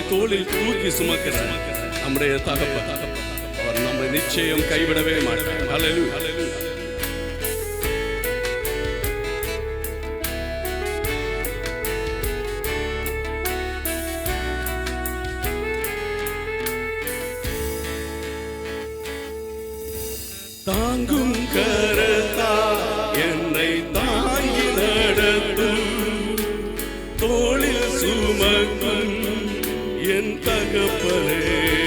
தோளில் தூக்கி சுமக்கிற நம்முடைய தகப்ப அவர் நம்மை நிச்சயம் கைவிடவே மாட்டார். ஹalleluya தாங்கும் கரதா என்னை தாங்கி நடத்தும் தோளில் சுமக்கும் தகப்பனே.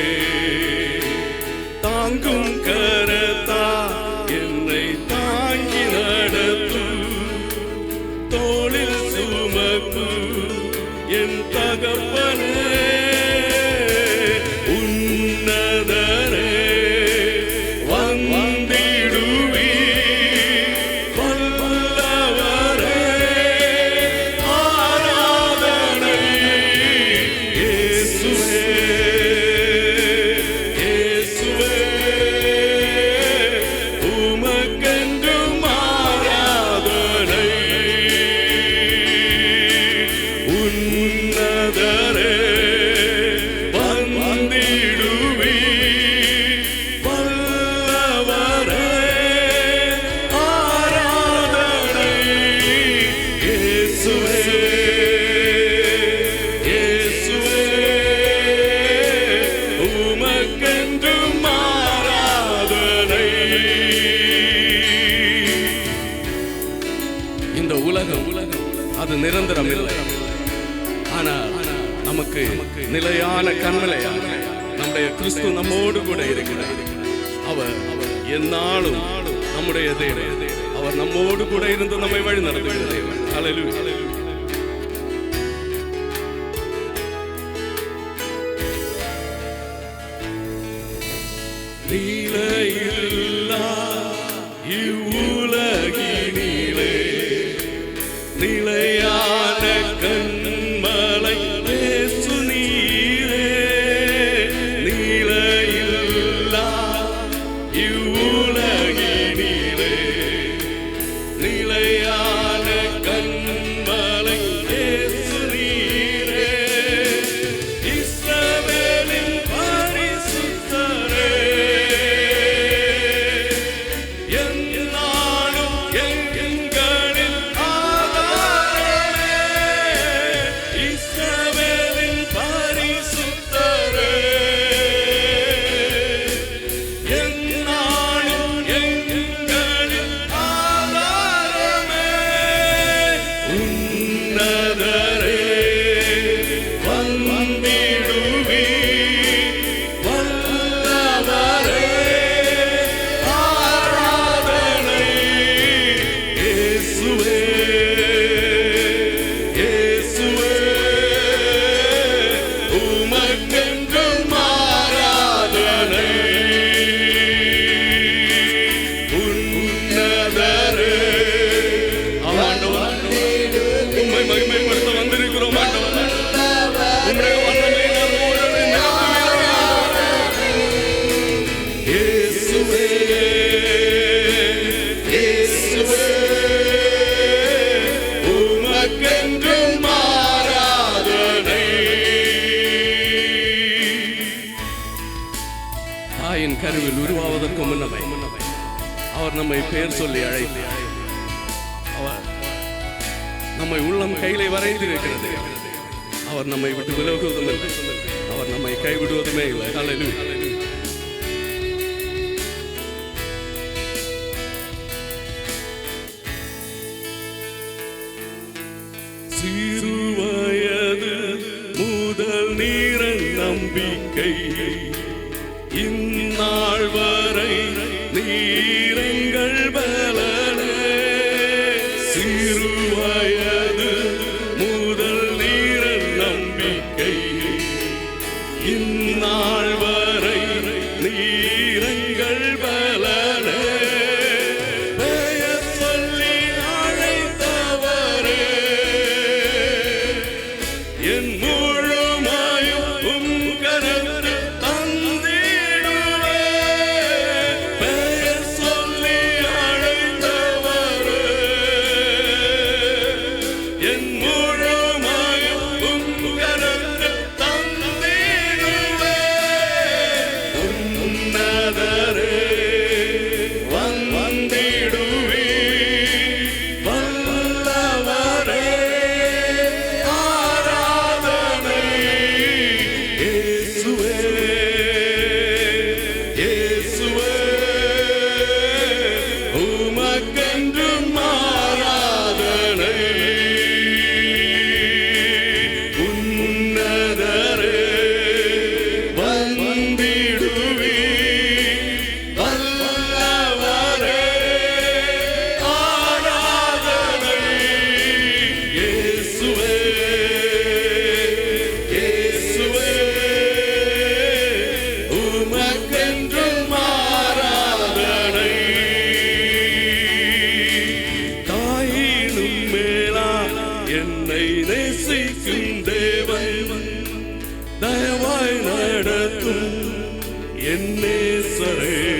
உலகம் உலகம் அது நிரந்தரம் இல்லை ஆனால் நமக்கு நிலையான கண்மலையாக நம்முடைய கிறிஸ்து நம்மோடு கூட இருக்கிறார் அவர் எந்நாளும் நம்முடைய தேவன் அவர் நம்மோடு கூட இருந்து நம்மை வழி நடத்துகிற தேவன் ஹalleluya நீலையில்லா இவ்வுலகினிலே அவர் நம்மை பெயர் சொல்லி அழைத்தார் அவர் நம்மை உள்ளம் கையிலே வரைந்திருக்கிறது. அவர் நம்மை விட்டு விலகுவதும் இல்லை. அவர் நம்மை கைவிடுவதுமே இல்லை. ஹalleluya சிறுவயது முதல் நீரன் நம்பிக்கை. இந்நாள் சிறுவயது 淹没 நேசிக்கும் தேவன். தயவாய் நடத்தும் என்னே சரே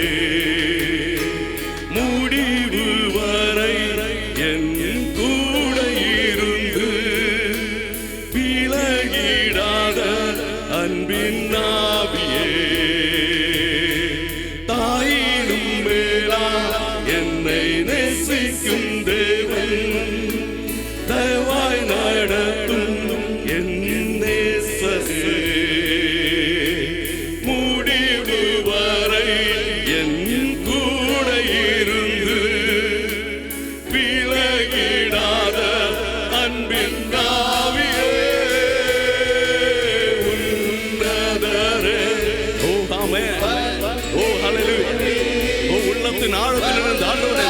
பத்து நாளுக்கு நடந்த ஆண்டவருடைய